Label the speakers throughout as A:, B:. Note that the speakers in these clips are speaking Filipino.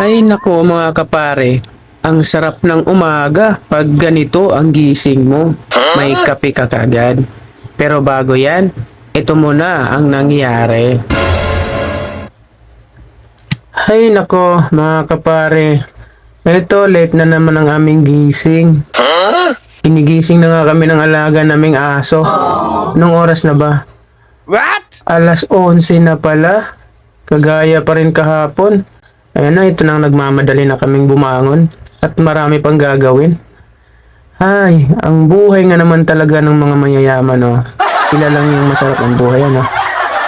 A: Ay nako mga kapare, ang sarap ng umaga pag ganito ang gising mo. May kape ka kagad. Pero bago yan, ito muna ang nangyari. Ay nako mga kapare, ito late na naman ang aming gising. Inigising na nga kami ng alaga naming aso. Nung oras na ba?
B: What?
A: Alas 11 na pala. Kagaya pa rin kahapon. Ayan na, ito nang nagmamadali na kaming bumangon. At marami pang gagawin. Ay, ang buhay nga naman talaga ng mga mayayaman, oh. Sila lang yung masarap ang buhay, ano.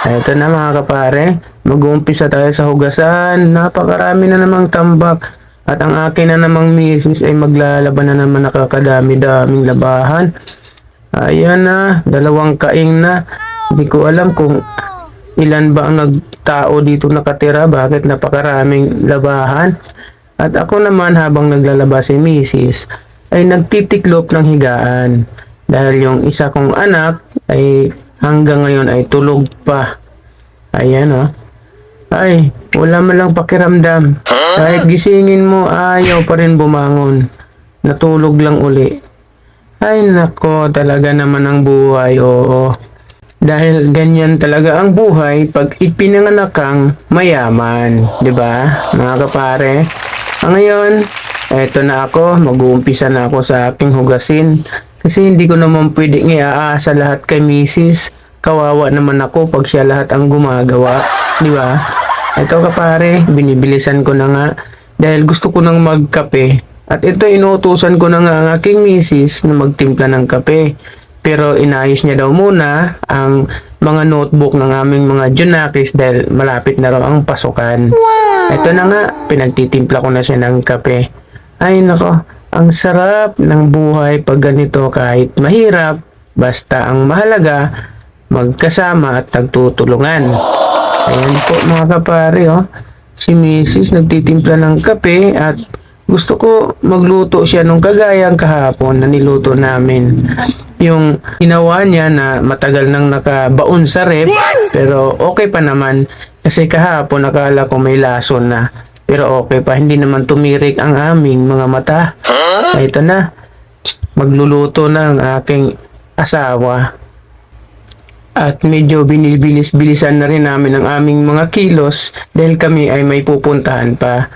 A: Ito na mga kapare, mag-uumpisa tayo sa hugasan. Napakarami na namang tambak. At ang akin na namang misis ay maglalaban na naman nakakadami-daming labahan. Ayan na, dalawang kaing na. Hindi ko alam kung ilan ba ang nagtao dito nakatira, bakit napakaraming labahan. At ako naman habang naglalaba si Mrs. ay nagtitiklop ng higaan. Dahil yung isa kong anak ay hanggang ngayon ay tulog pa. Ayan oh. Ay, wala man lang pakiramdam. Kahit gisingin mo, ayaw pa rin bumangon. Natulog lang uli. Ay nako, talaga naman ang buhay, oo. Dahil ganyan talaga ang buhay pag ipinanganak kang mayaman, 'di ba? Mga kapare. Ah, ngayon, eto na ako, mag-uumpisa na ako sa aking hugasin. Kasi hindi ko naman pwedeng iaasa lahat kay misis. Kawawa naman ako pag siya lahat ang gumagawa, 'di ba? Ito kapare, binibilisan ko na nga dahil gusto ko nang magkape. At ito inuutusan ko na nga ang aking misis na magtimpla ng kape. Pero inayos niya daw muna ang mga notebook ng aming mga junakis dahil malapit na raw ang pasukan. Ito na nga, pinagtitimpla ko na siya ng kape. Ay nako, ang sarap ng buhay pag ganito kahit mahirap. Basta ang mahalaga, magkasama at nagtutulungan. Ayan po mga kapare, oh. Si Mrs. nagtitimpla ng kape at gusto ko magluto siya nung kagayang kahapon na niluto namin. Yung ginawa niya na matagal nang nakabaon sa rep, pero okay pa naman kasi kahapon nakala ko may lason na. Pero okay pa, hindi naman tumirik ang aming mga mata. Ito na, magluluto na ang aking asawa. At medyo binibilis-bilisan na rin namin ang aming mga kilos dahil kami ay may pupuntahan pa.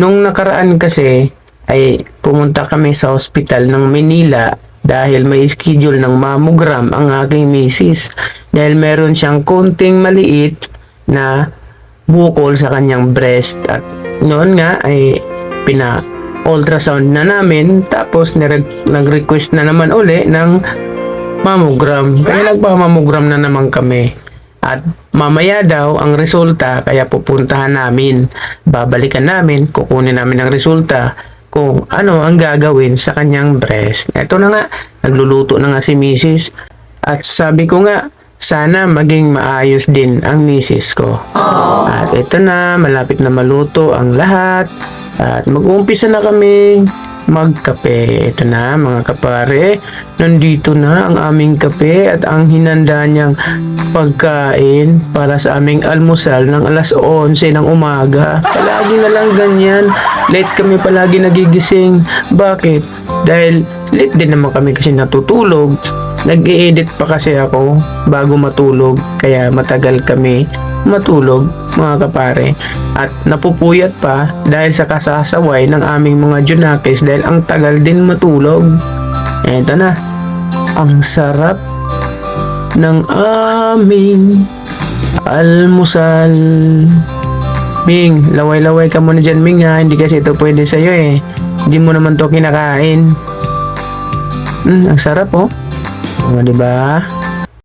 A: Nung nakaraan kasi ay pumunta kami sa ospital ng Manila dahil may schedule ng mammogram ang aking misis dahil meron siyang konting maliit na bukol sa kanyang breast at noon nga ay pina ultrasound na namin tapos nag-request na naman uli ng mammogram. Kaya nagpa-mammogram na naman kami. At mamaya daw ang resulta kaya pupuntahan namin. Babalikan namin, kukunin namin ang resulta kung ano ang gagawin sa kanyang breast. Ito na nga, nagluluto na nga si Mrs. At sabi ko nga, sana maging maayos din ang misis ko. At ito na, malapit na maluto ang lahat. At mag-uumpisa na kami magkape. Ito na mga kapare, nandito na ang aming kape at ang hinanda niyang pagkain para sa aming almusal ng alas 11 ng umaga. Palagi na lang ganyan. Late kami palagi nagigising. Bakit? Dahil late din naman kami kasi natutulog. Nag-i-edit pa kasi ako bago matulog kaya matagal kami matulog mga kapare at napupuyat pa dahil sa kasasaway ng aming mga junakis dahil ang tagal din matulog. Eto na, ang sarap ng aming almusal. Ming, laway-laway ka muna dyan Ming ha, hindi kasi ito pwede sa'yo eh. Hindi mo naman to kinakain. Hmm, ang sarap oh. O, di ba?